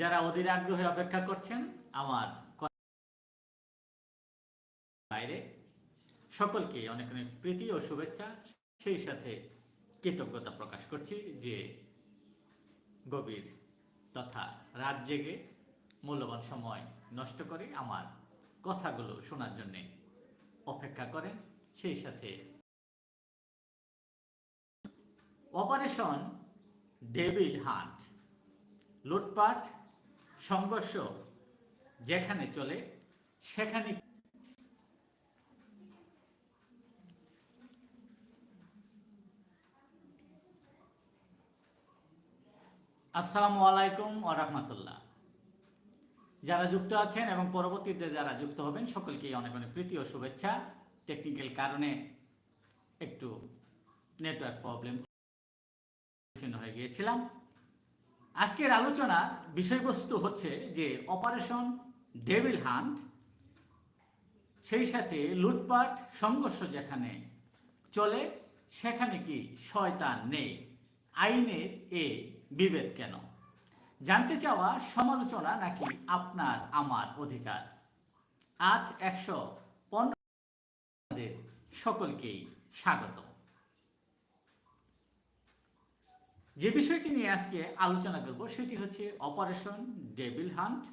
যারা অধীর আগ্রহে অপেক্ষা করছেন, আমার বাইরে সকলকে অনেক অনেক প্রীতি ও শুভেচ্ছা। সেই সাথে কৃতজ্ঞতা প্রকাশ করছি যে গভীর তথা রাত জেগে মূল্যবান সময় নষ্ট করে আমার কথাগুলো শোনার জন্যে অপেক্ষা করেন। সেই সাথে অপারেশন ডেভিড হান্ট, লুটপাট সংঘর্ষ যেখানে চলে, সেখানে আসসালামু আলাইকুম রহমতুল্লাহ। যারা যুক্ত আছেন এবং পরবর্তীতে যারা যুক্ত হবেন সকলকেই অনেক অনেক প্রীতি ও শুভেচ্ছা। টেকনিক্যাল কারণে একটু নেটওয়ার্ক প্রবলেম হয়ে গিয়েছিলাম। আজকের আলোচনার বিষয়বস্তু হচ্ছে যে অপারেশন ডেভিল হান্ট, সেই সাথে লুটপাট, সংঘর্ষ যেখানে চলে, সেখানে কি শয়তান নেই? আইনের এ বিভেদ কেন? জানতে চাওয়া সমালোচনা নাকি আপনার আমার অধিকার? আজ একশো পনেরো সকলকেই স্বাগত। যে বিষয়টি নিয়ে আজকে আলোচনা করব সেটি হচ্ছে অপারেশন ডেভিল হান্ট।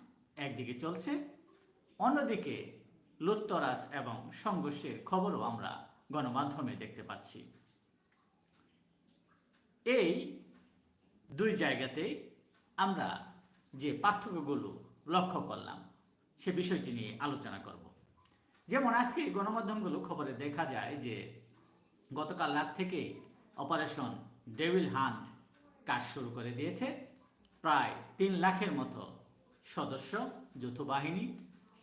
একদিকে চলছে, অন্যদিকে লুত্তরাস এবং সংঘর্ষের খবরও আমরা গণমাধ্যমে দেখতে পাচ্ছি। এই দুই জায়গাতেই আমরা যে পার্থক্যগুলো লক্ষ্য করলাম, সে বিষয়টি নিয়ে আলোচনা করব। যেমন আজকে গণমাধ্যমগুলো খবরে দেখা যায় যে গতকাল রাত থেকে অপারেশন ডেভিল হান্ট কাজ শুরু করে দিয়েছে। প্রায় তিন লাখের মতো সদস্য, যৌথ বাহিনী,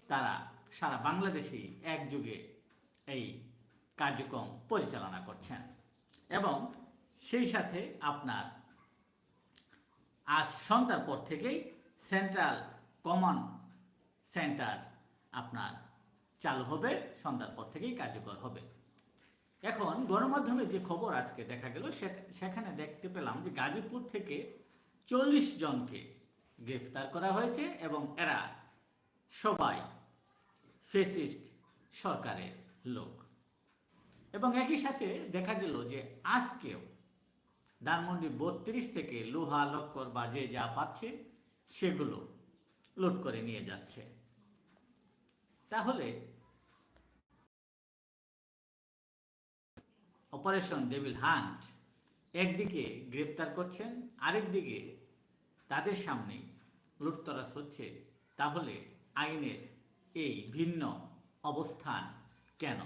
তারা সারা বাংলাদেশেই একযুগে এই কার্যক্রম পরিচালনা করছেন। এবং সেই সাথে আপনার আজ সন্ধ্যার পর থেকেই সেন্ট্রাল কমন সেন্টার আপনার চালু হবে, সন্ধ্যার পর থেকেই কার্যকর হবে। এখন গণমাধ্যমে যে খবর আজকে দেখা গেল সেখানে দেখতে পেলাম যে গাজীপুর থেকে চল্লিশ জনকে গ্রেফতার করা হয়েছে এবং এরা সবাই ফেসিস্ট সরকারের লোক। এবং একই সাথে দেখা গেল যে আজকেও ধানমন্ডি বত্রিশ থেকে লোহা, লক্কর বা যে যা পাচ্ছে, সেগুলো লুট করে নিয়ে যাচ্ছে। তাহলে অপারেশন ডেভিল হান্ট একদিকে গ্রেপ্তার করছেন, আরেকদিকে তাদের সামনে লুটতরাজ হচ্ছে। তাহলে আইনের এই ভিন্ন অবস্থান কেন?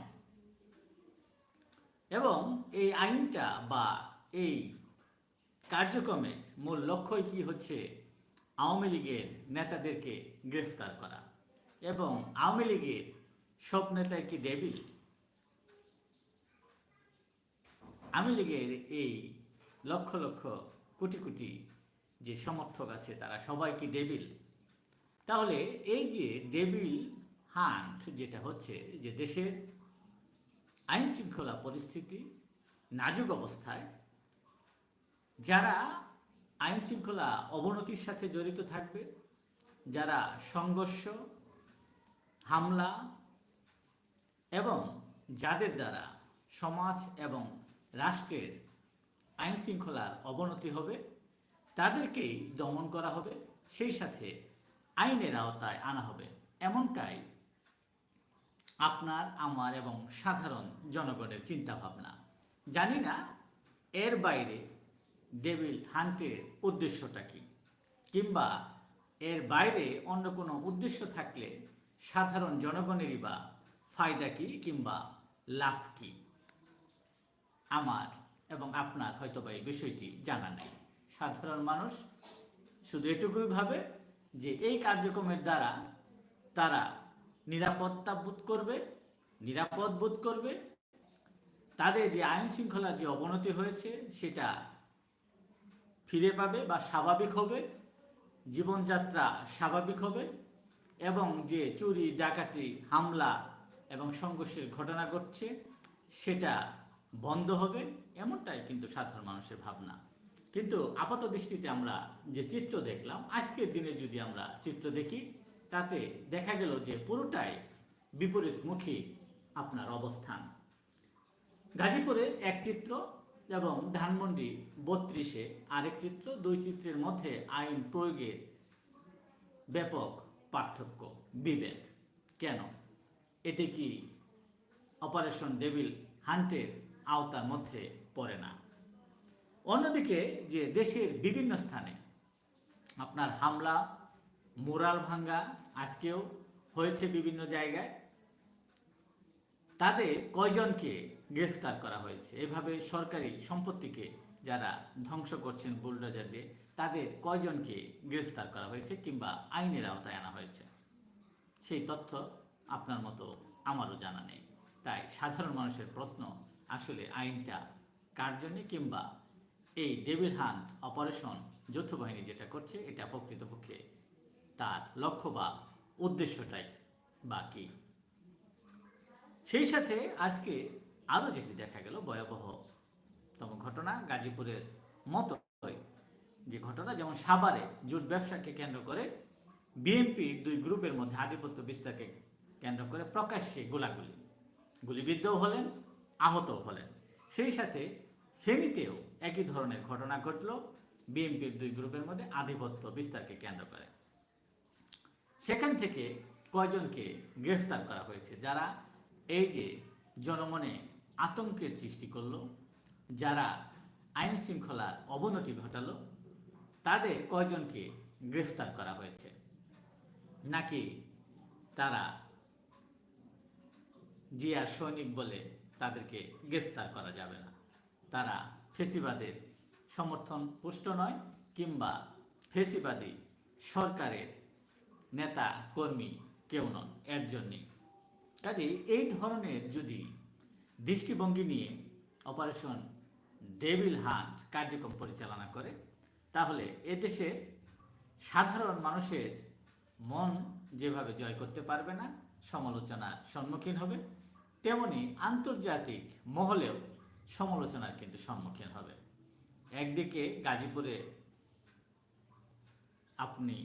এবং এই আইনটা বা এই কার্যক্রমের মূল লক্ষ্যই কি হচ্ছে? আওয়ামী লীগের নেতাদেরকে গ্রেফতার করা। এবং আওয়ামী লীগের সব নেতা কি ডেবিল আওয়ামী লীগের এই লক্ষ লক্ষ কোটি কোটি যে সমর্থক আছে তারা সবাই কি ডেবিল তাহলে এই যে ডেবিল হান্ট যেটা হচ্ছে যে দেশের আইন শৃঙ্খলা পরিস্থিতি নাজুক অবস্থায়, যারা আইন শৃঙ্খলা অবনতির সাথে জড়িত থাকবে, যারা সংঘর্ষ, হামলা এবং যাদের দ্বারা সমাজ এবং রাষ্ট্রের আইন শৃঙ্খলার অবনতি হবে, তাদেরকেই দমন করা হবে, সেই সাথে আইনের আওতায় আনা হবে। এমনটাই আপনার, আমার এবং সাধারণ জনগণের চিন্তা ভাবনা জানি না এর বাইরে ডেভিল হান্টের উদ্দেশ্যটা কি, কিংবা এর বাইরে অন্য কোনো উদ্দেশ্য থাকলে সাধারণ জনগণেরই বা ফায়দা কি কিংবা লাভ কি? আমার এবং আপনার হয়তো বা এই বিষয়টি জানা নেই। সাধারণ মানুষ শুধু এটুকুই ভাবে যে এই কার্যক্রমের দ্বারা তারা নিরাপত্তা বোধ করবে, নিরাপদ বোধ করবে। তাদের যে আইন শৃঙ্খলার যে অবনতি হয়েছে সেটা ফিরে পাবে বা স্বাভাবিক হবে, জীবনযাত্রা স্বাভাবিক হবে এবং যে চুরি, ডাকাতি, হামলা এবং সংঘর্ষের ঘটনা ঘটছে সেটা বন্ধ হবে এমনটাই কিন্তু সাধারণ মানুষের ভাবনা। কিন্তু আপাত দৃষ্টিতে আমরা যে চিত্র দেখলাম, আজকের দিনে যদি আমরা চিত্র দেখি, তাতে দেখা গেল যে পুরোটাই বিপরীতমুখী আপনার অবস্থান। গাজীপুরে এক চিত্র এবং ধানমন্ডি বত্রিশে আরেক চিত্র, দুই চিত্রের মধ্যে আইন প্রয়োগের ব্যাপক পার্থক্য, বিভেদ। কেন? এটি কি অপারেশন ডেভিল হান্টের আওতার মধ্যে পড়ে না। অন্যদিকে যে দেশের বিভিন্ন স্থানে আপনার হামলা, মোরাল ভাঙ্গা আজকেও হয়েছে বিভিন্ন জায়গায়। তাদের কয়জনকে গ্রেফতার করা হয়েছে? এভাবে সরকারি সম্পত্তিকে যারা ধ্বংস করছেন বুলডোজার দিয়ে তাদের কয়জনকে গ্রেফতার করা হয়েছে কিংবা আইনের আওতায় আনা হয়েছে? সেই তথ্য আপনার মতো আমারও জানা নেই। তাই সাধারণ মানুষের প্রশ্ন আসলে আইনটা কার জন্যে কিংবা এই ডেভিল হান্ট অপারেশন যৌথ বাহিনী যেটা করছে, এটা প্রকৃতপক্ষে তার লক্ষ্য বা উদ্দেশ্যটাই বা কী? সেই সাথে আজকে আরও যেটি দেখা গেল ভয়াবহতম ঘটনা গাজীপুরের মতোই। যে ঘটনা, যেমন সাভারে জুট ব্যবসাকে কেন্দ্র করে বিএনপি দুই গ্রুপের মধ্যে আধিপত্য বিস্তারকে কেন্দ্র করে প্রকাশ্যে গোলাগুলি। গুলিবিদ্ধও হলেন আহতও হলেন। সেই সাথে ফেনীতেও একই ধরনের ঘটনা ঘটল। বিএনপির দুই গ্রুপের মধ্যে আধিপত্য বিস্তারকে কেন্দ্র করে। সেখান থেকে কয়জনকে গ্রেফতার করা হয়েছে, যারা এই যে জনমনে আতঙ্কের সৃষ্টি করল, যারা আইন শৃঙ্খলার অবনতি ঘটালো, তাদের কয়জনকে গ্রেফতার করা হয়েছে? নাকি তারা জিয়ার সৈনিক বলে তাদেরকে গ্রেফতার করা যাবে না। তারা ফেসিবাদের সমর্থন পুষ্ট নয় কিংবা ফেসিবাদী সরকারের নেতা, কর্মী কেউ নন এর জন্যে কাজে এই ধরনের যদি দৃষ্টিভঙ্গি নিয়ে অপারেশন ডেভিল হান্ট কার্যক্রম পরিচালনা করে, তাহলে এদেশে সাধারণ মানুষের মন যেভাবে জয় করতে পারবে না, সমালোচনার সম্মুখীন হবে। তেমনি আন্তর্জাতিক মহলেও সমালোচনার কিন্তু সম্মুখীন হবে। একদিকে গাজীপুরে আপনি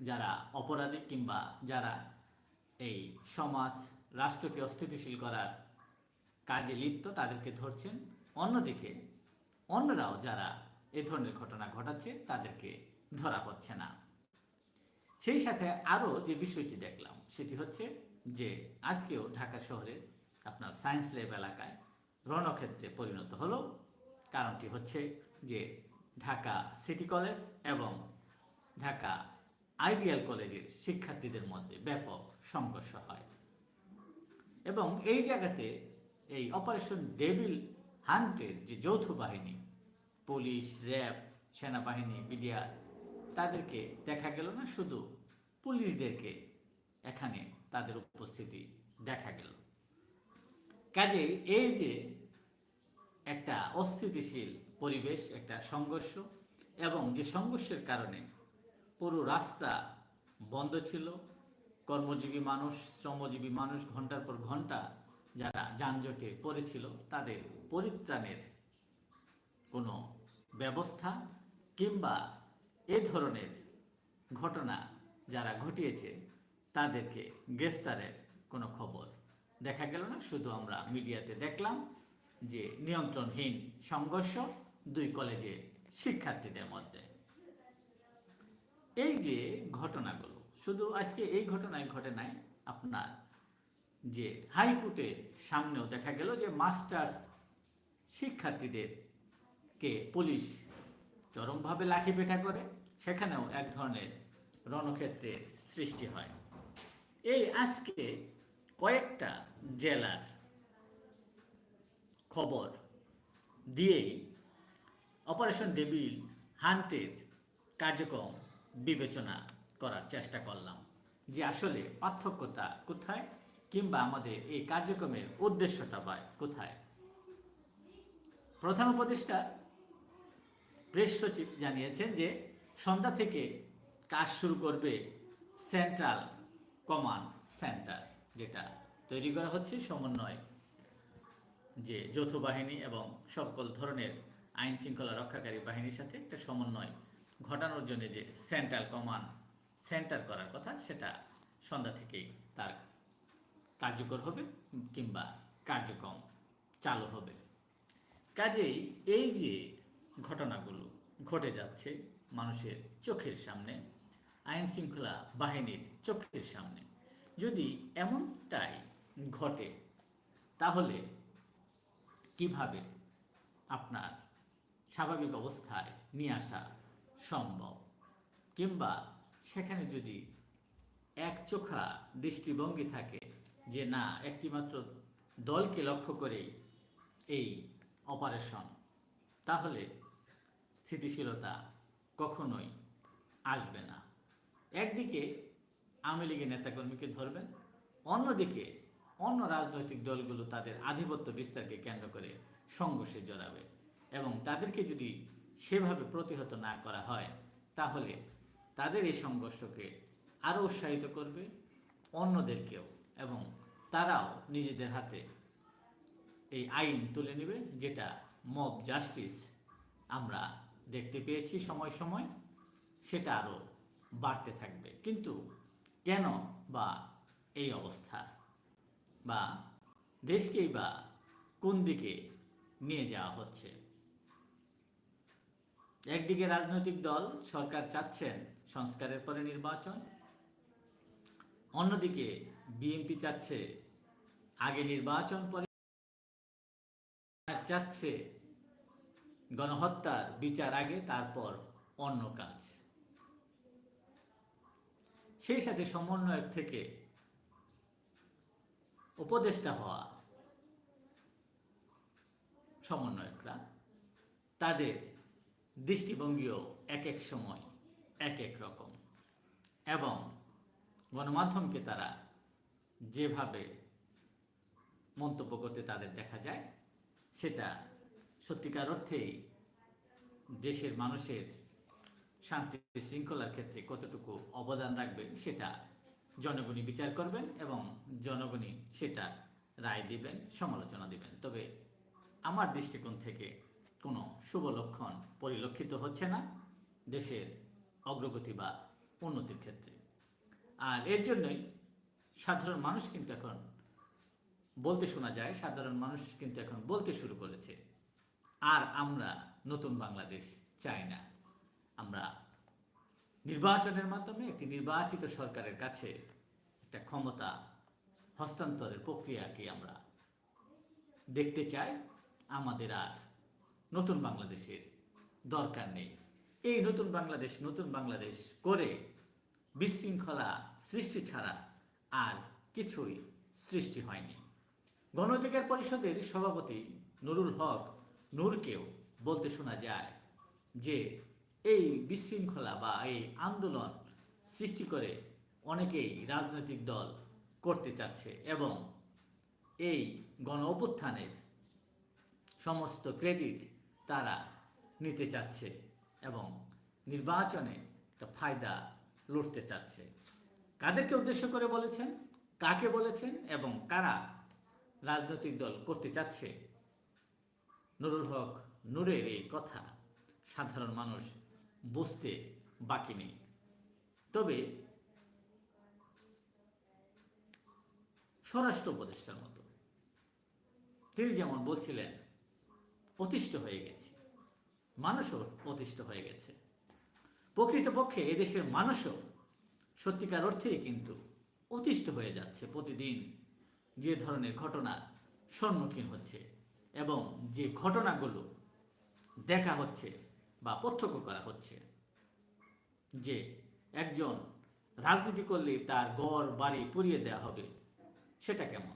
যারা অপরাধী কিংবা যারা এই সমাজ, রাষ্ট্রকে অস্থিতিশীল করার কাজে লিপ্ত, তাদেরকে ধরছেন। অন্যদিকে অন্যরাও যারা এ ধরনের ঘটনা ঘটাচ্ছে, তাদেরকে ধরা হচ্ছে না। সেই সাথে আরও যে বিষয়টি দেখলাম, সেটি হচ্ছে যে আজকেও ঢাকা শহরের আপনার সায়েন্স ল্যাব এলাকায় রণক্ষেত্রে পরিণত হলো। কারণটি হচ্ছে যে ঢাকা সিটি কলেজ এবং ঢাকা আইডিয়াল কলেজের শিক্ষার্থীদের মধ্যে ব্যাপক সংঘর্ষ হয়। এবং এই জায়গাতে এই অপারেশন ডেভিল হান্টের যে যৌথ বাহিনী পুলিশ র্যাব সেনাবাহিনী বিডিআর তাদেরকে দেখা গেল না, শুধু পুলিশদেরকে এখানে তাদের উপস্থিতি দেখা গেল। কাজেই এই যে একটা অস্থিতিশীল পরিবেশ, একটা সংঘর্ষ এবং যে সংঘর্ষের কারণে পুরো রাস্তা বন্ধ ছিল, কর্মজীবী মানুষ, শ্রমজীবী মানুষ ঘণ্টার পর ঘণ্টা যারা যানজটে পড়েছিল, তাদের পরিত্রাণের কোনো ব্যবস্থা কিংবা এ ধরনের ঘটনা যারা ঘটিয়েছে, তাদেরকে গ্রেফতারের কোনো খবর দেখা গেল না, শুধু আমরা মিডিয়াতে দেখলাম যে নিয়ন্ত্রণহীন সংঘর্ষ দুই কলেজের শিক্ষার্থীদের মধ্যে। এই যে ঘটনাগুলো, শুধু আজকে এই ঘটনায় ঘটে নাই, আপনার যে হাইকোর্টের সামনেও দেখা গেল যে মাস্টার্স শিক্ষার্থীদের কে পুলিশ চরমভাবে লাঠি পেটা করে, সেখানেও এক ধরনের রণক্ষেত্রের সৃষ্টি হয়। এই আজকে কয়েকটা জেলার খবর দিয়েই অপারেশন ডেবিল হান্টের কার্যক্রম বিবেচনা করার চেষ্টা করলাম। যে আসলে পার্থক্যটা কোথায় কিংবা আমাদের এই কার্যক্রমের উদ্দেশ্যটা বা কোথায়? প্রধান উপদেষ্টা, প্রেস সচিব জানিয়েছেন যে সন্ধ্যা থেকে কাজ শুরু করবে সেন্ট্রাল কমান্ড সেন্টার যেটা তৈরি করা হচ্ছে সমন্বয় যে যৌথ বাহিনী এবং সকল ধরনের আইন শৃঙ্খলা রক্ষাকারী বাহিনীর সাথে একটা সমন্বয় ঘটানোর জন্য যে সেন্ট্রাল কমান্ড সেন্টার করার কথা, সেটা সন্ধ্যা থেকেই তার কার্যকর হবে কিংবা কার্যক্রম চালু হবে। কাজেই এই যে ঘটনাগুলো ঘটে যাচ্ছে মানুষের চোখের সামনে, আইন শৃঙ্খলা বাহিনীর চোখের সামনে যদি এমনটাই ঘটে, তাহলে কীভাবে আপনার স্বাভাবিক অবস্থায় নিয়ে আসা সম্ভব? কিংবা সেখানে যদি এক চোখা দৃষ্টিভঙ্গি থাকে যে না, একটিমাত্র দলকে লক্ষ্য করেই এই অপারেশন, তাহলে স্থিতিশীলতা কখনোই আসবে না। একদিকে আওয়ামী লীগের নেতাকর্মীকে ধরবেন। অন্যদিকে, অন্য রাজনৈতিক দলগুলো তাদের আধিপত্য বিস্তারকে কেন্দ্র করে সংঘর্ষে জড়াবে এবং তাদেরকে যদি সেভাবে প্রতিহত না করা হয়, তাহলে তাদের এই সংঘর্ষকে আরও উৎসাহিত করবে অন্যদেরকেও এবং তারাও নিজেদের হাতে এই আইন তুলে নেবে, যেটা মব জাস্টিস আমরা দেখতে পেয়েছি সময় সময়, সেটা আরও বাড়তে থাকবে। কিন্তু কেন বা এই অবস্থা? বা দেশকেই বা কোন দিকে নিয়ে যাওয়া হচ্ছে? একদিকে রাজনৈতিক দল, সরকার চাচ্ছেন সংস্কারের পরে নির্বাচন। অন্যদিকে বিএনপি চাচ্ছে আগে নির্বাচন পরে চাচ্ছে গণহত্যার বিচার আগে, তারপর অন্য কাজ। সেই সাথে সমন্বয়ক থেকে উপদেষ্টা হওয়া সমন্বয়করা, তাদের দৃষ্টিভঙ্গিও এক এক সময় এক এক রকম এবং গণমাধ্যমকে তারা যেভাবে মন্তব্য করতে তাদের দেখা যায়, সেটা সত্যিকার অর্থেই দেশের মানুষের শান্তি শৃঙ্খলার ক্ষেত্রে কতটুকু অবদান রাখবে সেটা জনগণই বিচার করবেন এবং জনগণই সেটা রায় দিবেন, সমালোচনা দিবেন। তবে আমার দৃষ্টিকোণ থেকে কোনো শুভ লক্ষণ পরিলক্ষিত হচ্ছে না দেশের অগ্রগতি বা উন্নতির ক্ষেত্রে। আর এর জন্যই সাধারণ মানুষ কিন্তু এখন বলতে শোনা যায়, সাধারণ মানুষ কিন্তু এখন বলতে শুরু করেছে, আর আমরা নতুন বাংলাদেশ চাই না। আমরা নির্বাচনের মাধ্যমে একটি নির্বাচিত সরকারের কাছে একটা ক্ষমতা হস্তান্তরের প্রক্রিয়াকে আমরা দেখতে চাই। আমাদের আর নতুন বাংলাদেশের দরকার নেই। এই নতুন বাংলাদেশ নতুন বাংলাদেশ করে বিশৃঙ্খলা সৃষ্টি ছাড়া আর কিছুই সৃষ্টি হয়নি। গণ পরিষদের সভাপতি নুরুল হক নূরকেও বলতে শোনা যায় যে এই বিশৃঙ্খলা বা এই আন্দোলন সৃষ্টি করে অনেকেই রাজনৈতিক দল করতে চাচ্ছে এবং এই গণ অভ্যুত্থানের সমস্ত ক্রেডিট তারা নিতে চাচ্ছে এবং নির্বাচনে একটা ফায়দা লুটতে চাচ্ছে। কাদেরকে উদ্দেশ্য করে বলেছেন? কাকে বলেছেন? এবং কারা রাজনৈতিক দল করতে চাচ্ছে? নুরুল হক নূরের এই কথা সাধারণ মানুষ বুঝতে বাকি নেই। তবে স্বরাষ্ট্র উপদেষ্টার মতো তিনি যেমন বলছিলেন, অতিষ্ঠ হয়ে গেছে। মানুষও অতিষ্ঠ হয়ে গেছে। প্রকৃতপক্ষে এদেশের মানুষও সত্যিকার অর্থেই কিন্তু অতিষ্ঠ হয়ে যাচ্ছে প্রতিদিন। যে ধরনের ঘটনার সম্মুখীন হচ্ছে এবং যে ঘটনাগুলো দেখা হচ্ছে বা প্রত্যক্ষ করা হচ্ছে যে একজন রাজনীতি করলে তার ঘর, বাড়ি পুড়িয়ে দেওয়া হবে, সেটা কেমন?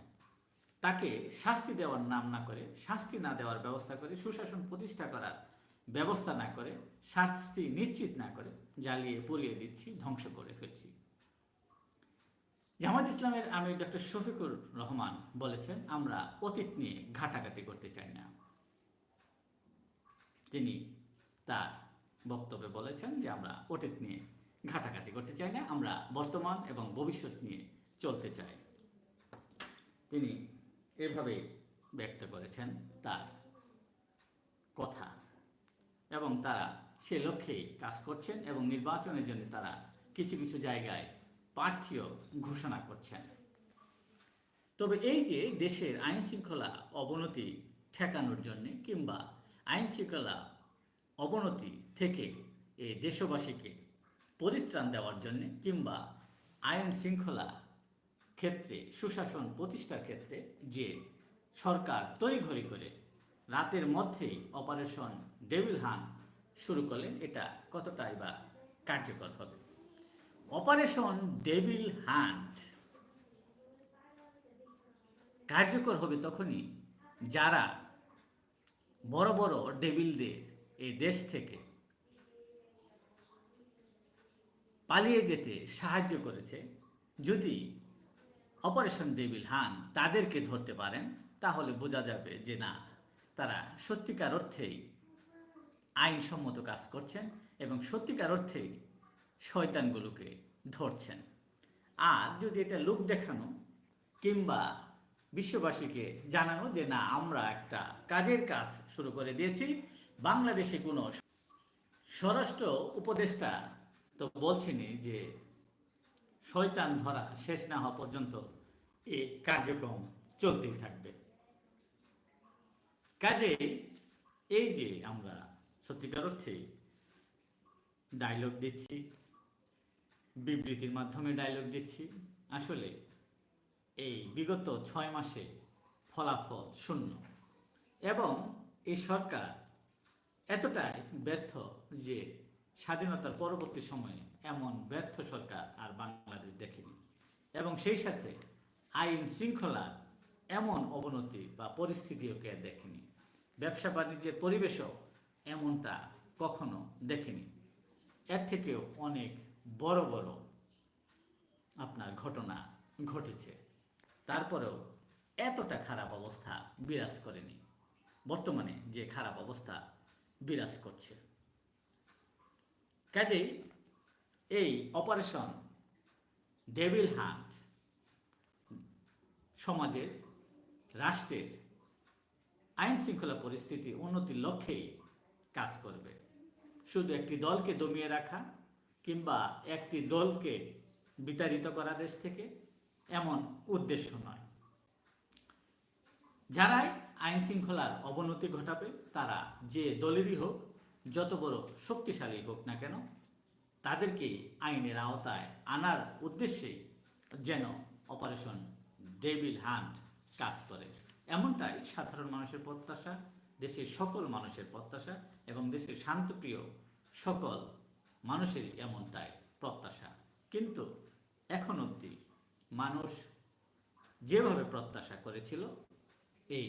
তাকে শাস্তি দেওয়ার নাম না করে, শাস্তি না দেওয়ার ব্যবস্থা করে, সুশাসন প্রতিষ্ঠা করার ব্যবস্থা না করে, শাস্তি নিশ্চিত না করে, জ্বালিয়ে পুড়িয়ে দিচ্ছি, ধ্বংস করে ফেলছি। জামাত ইসলামের আমির ডক্টর শফিকুর রহমান বলেছেন, আমরা অতীত নিয়ে ঘাটাঘাটি করতে চাই না। তিনি তার বক্তব্যে বলেছেন যে আমরা অতীত নিয়ে ঘাটাঘাটি করতে চাই না, আমরা বর্তমান এবং ভবিষ্যৎ নিয়ে চলতে চাই। তিনি এভাবে ব্যক্ত করেছেন তার কথা। এবং তারা সে লক্ষ্যেই কাজ করছেন এবং নির্বাচনের জন্য তারা কিছু কিছু জায়গায় প্রার্থীও ঘোষণা করছেন। তবে এই যে দেশের আইন শৃঙ্খলা অবনতি ঠেকানোর জন্যে কিংবা আইন শৃঙ্খলা অবনতি থেকে এই দেশবাসীকে পরিত্রাণ দেওয়ার জন্য কিংবা আইন শৃঙ্খলা ক্ষেত্রে, সুশাসন প্রতিষ্ঠার ক্ষেত্রে যে সরকার তড়িঘড়ি করে রাতের মধ্যেই অপারেশন ডেভিল হান শুরু করলেন, এটা কতটাই বা কার্যকর হবে? অপারেশন ডেভিল হান্ট কার্যকর হবে তখনই যারা বড় বড় ডেভিলদের এই দেশ থেকে পালিয়ে যেতে সাহায্য করেছে। যদি অপারেশন ডেভিল হান তাদেরকে ধরতে পারেন, তাহলে বোঝা যাবে যে না, তারা সত্যিকার অর্থেই আইনসম্মত কাজ করছেন এবং সত্যিকার অর্থেই শয়তানগুলোকে ধরছেন। আর যদি এটা লোক দেখানো কিংবা বিশ্ববাসীকে জানানো যে না, আমরা একটা কাজের কাজ শুরু করে দিয়েছি বাংলাদেশে কোনো স্বরাষ্ট্র উপদেষ্টা তো বলছেনই যে শয়তান ধরা শেষ না হওয়া পর্যন্ত এই কার্যক্রম চলতেই থাকবে। কাজে এই যে আমরা সত্যিকার অর্থে ডায়লগ দিচ্ছি, বিবৃতির মাধ্যমে ডায়লগ দিচ্ছি, আসলে এই বিগত ছয় মাসে ফলাফল শূন্য। এবং এই সরকার এতটাই ব্যর্থ যে স্বাধীনতার পরবর্তী সময়ে এমন ব্যর্থ সরকার আর বাংলাদেশ দেখেনি। এবং সেই সাথে আইন শৃঙ্খলার এমন অবনতি বা পরিস্থিতিও কে দেখেনি। ব্যবসা বাণিজ্যের পরিবেশও এমনটা কখনো দেখেনি। এর থেকেও অনেক বড় বড় আপনার ঘটনা ঘটেছে। তারপরেও এতটা খারাপ অবস্থা বিরাজ করেনি। বর্তমানে যে খারাপ অবস্থা বিরাজ করছে। কাজেই এই অপারেশন ডেভিল হান্ট সমাজের, রাষ্ট্রের আইন শৃঙ্খলা পরিস্থিতি উন্নতির লক্ষ্যেই কাজ করবে। শুধু একটি দলকে দমিয়ে রাখা কিংবা একটি দলকে বিতাড়িত করা দেশ থেকে এমন উদ্দেশ্য নয়। যারাই আইন শৃঙ্খলার অবনতি ঘটাবে তারা যে দলেরই হোক, যত বড় শক্তিশালী হোক না কেন, তাদেরকে আইনের আওতায় আনার উদ্দেশ্যে যেন অপারেশন ডেভিল হান্ট কাজ করে। এমনটাই সাধারণ মানুষের প্রত্যাশা, দেশের সকল মানুষের প্রত্যাশা এবং দেশের শান্তপ্রিয় সকল মানুষেরই এমনটাই প্রত্যাশা। কিন্তু এখন অবধি মানুষ যেভাবে প্রত্যাশা করেছিল, এই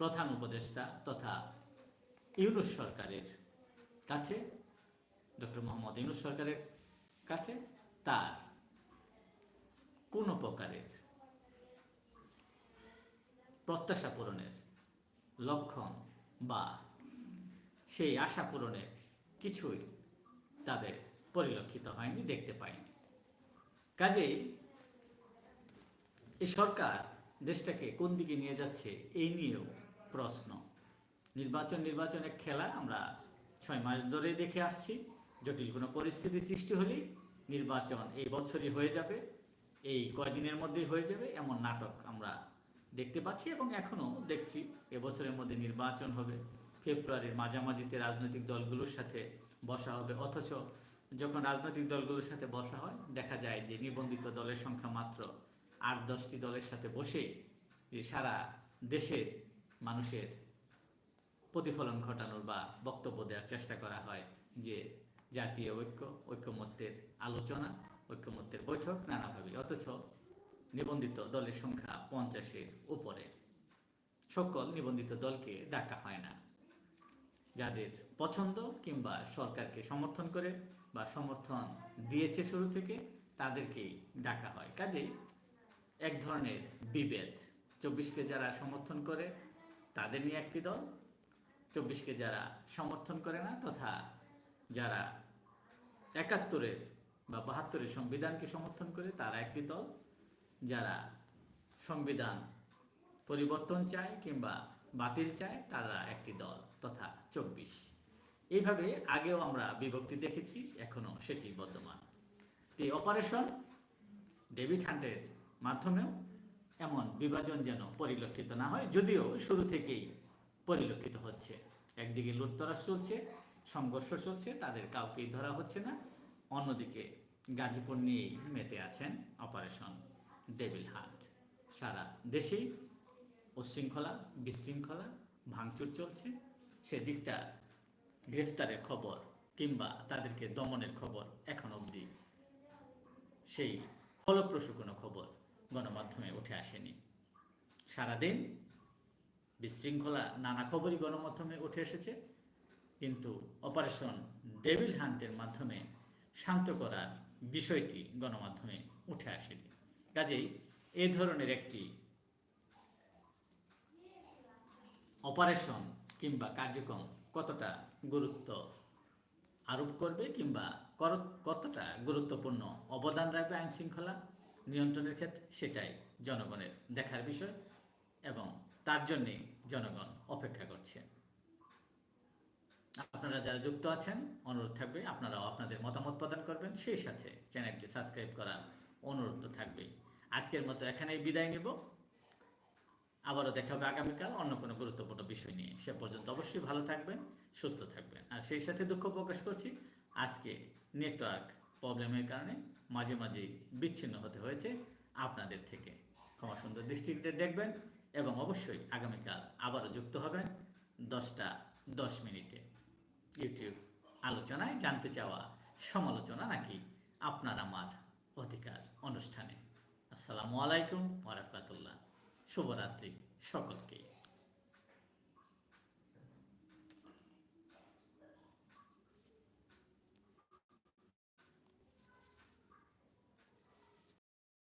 প্রধান উপদেষ্টা তথা ইউনুস সরকারের কাছে, ডক্টর মোহাম্মদ ইউনুস সরকারের কাছে তার কোনো প্রকারের প্রত্যাশা পূরণের লক্ষণ বা সেই আশা পূরণের কিছুই তাদের পরিলক্ষিত হয়নি, দেখতে পায়নি কাজেই এই সরকার দেশটাকে কোন দিকে নিয়ে যাচ্ছে এই নিয়েও প্রশ্ন। নির্বাচন নির্বাচনের খেলা আমরা ছয় মাস ধরে দেখে আসছি। জটিল কোনো পরিস্থিতি সৃষ্টি হলেই নির্বাচন এই বছরই হয়ে যাবে, এই কয়দিনের মধ্যেই হয়ে যাবে এমন নাটক আমরা দেখতে পাচ্ছি এবং এখনও দেখছি। এবছরের মধ্যে নির্বাচন হবে, ফেব্রুয়ারির মাঝামাঝিতে রাজনৈতিক দলগুলোর সাথে বসা হবে। অথচ যখন রাজনৈতিক দলগুলোর সাথে বসা হয়, দেখা যায় যে নিবন্ধিত দলের সংখ্যা মাত্র আট দশটি দলের সাথে বসে সারা দেশের মানুষের প্রতিফলন ঘটানোর বা বক্তব্য দেওয়ার চেষ্টা করা হয় যে জাতীয় ঐক্য, ঐক্যমত্যের আলোচনা, ঐক্যমত্যের বৈঠক নানাভাবে, অথচ নিবন্ধিত দলের সংখ্যা পঞ্চাশের উপরে। সকল নিবন্ধিত দলকে ডাকা হয় না। যাদের পছন্দ কিংবা সরকারকে সমর্থন করে বা সমর্থন দিয়েছে শুরু থেকে, তাদেরকেই ডাকা হয়। কাজেই এক ধরনের বিভেদ। চব্বিশকে যারা সমর্থন করে তাদের নিয়ে একটি দল। চব্বিশকে যারা সমর্থন করে না তথা যারা একাত্তরের বা বাহাত্তরের সংবিধানকে সমর্থন করে, তারা একটি দল। যারা সংবিধান পরিবর্তন চায় কিংবা বাতিল চায়, তারা একটি দল তথা চব্বিশ। এইভাবে আগেও আমরা বিভক্তি দেখেছি, এখনও সেটি বর্তমান। এই অপারেশন ডেভিড হান্টের মাধ্যমেও এমন বিভাজন যেন পরিলক্ষিত না হয়, যদিও শুরু থেকেই পরিলক্ষিত হচ্ছে। একদিকে লুটতরাজ চলছে, সংঘর্ষ চলছে, তাদের কাউকেই ধরা হচ্ছে না। অন্যদিকে গাজীপুর নিয়েই মেতে আছেন অপারেশন ডেভিল হান্ট সারা দেশেই উচ্ছৃঙ্খলা, বিশৃঙ্খলা, ভাঙচুর চলছে। সেদিকটা গ্রেফতারের খবর কিংবা তাদেরকে দমনের খবর এখন অবধি সেই ফলপ্রসূ কোনো খবর গণমাধ্যমে উঠে আসেনি। সারাদিন বিশৃঙ্খলা, নানা খবরই গণমাধ্যমে উঠে এসেছে, কিন্তু অপারেশন ডেভিল হান্টের মাধ্যমে শান্ত করার বিষয়টি গণমাধ্যমে উঠে আসেনি। কাজেই এ ধরনের একটি অপারেশন কিংবা কার্যক্রম কতটা গুরুত্ব আরোপ করবে কিংবা কতটা গুরুত্বপূর্ণ অবদান রাখবে আইন শৃঙ্খলা নিয়ন্ত্রণের ক্ষেত্রে সেটাই জনগণের দেখার বিষয় এবং তার জন্যে জনগণ অপেক্ষা করছে। আপনারা যারা যুক্ত আছেন, অনুরোধ থাকবে আপনারাও আপনাদের মতামত প্রদান করবেন, সেই সাথে চ্যানেলটি সাবস্ক্রাইব করার অনুরোধ তো থাকবেই। আজকের মতো এখানেই বিদায় নেব। আবারও দেখা হবে আগামীকাল অন্য কোনো গুরুত্বপূর্ণ বিষয় নিয়ে। সে পর্যন্ত অবশ্যই ভালো থাকবেন, সুস্থ থাকবেন। আর সেই সাথে দুঃখ প্রকাশ করছি, আজকে নেটওয়ার্ক প্রবলেমের কারণে মাঝে মাঝেই বিচ্ছিন্ন হতে হয়েছে আপনাদের থেকে। ক্ষমা সুন্দর দৃষ্টিতে দেখবেন এবং অবশ্যই আগামীকাল আবারও যুক্ত হবেন দশটা দশ মিনিটে। ইউটিউব আলোচনায় জানতে চাওয়া সমালোচনা নাকি আপনার আমার অধিকার অনুষ্ঠানে। আসসালামু আলাইকুম ওরহমতুল্লাহ শুভরাত্রি সকলকে।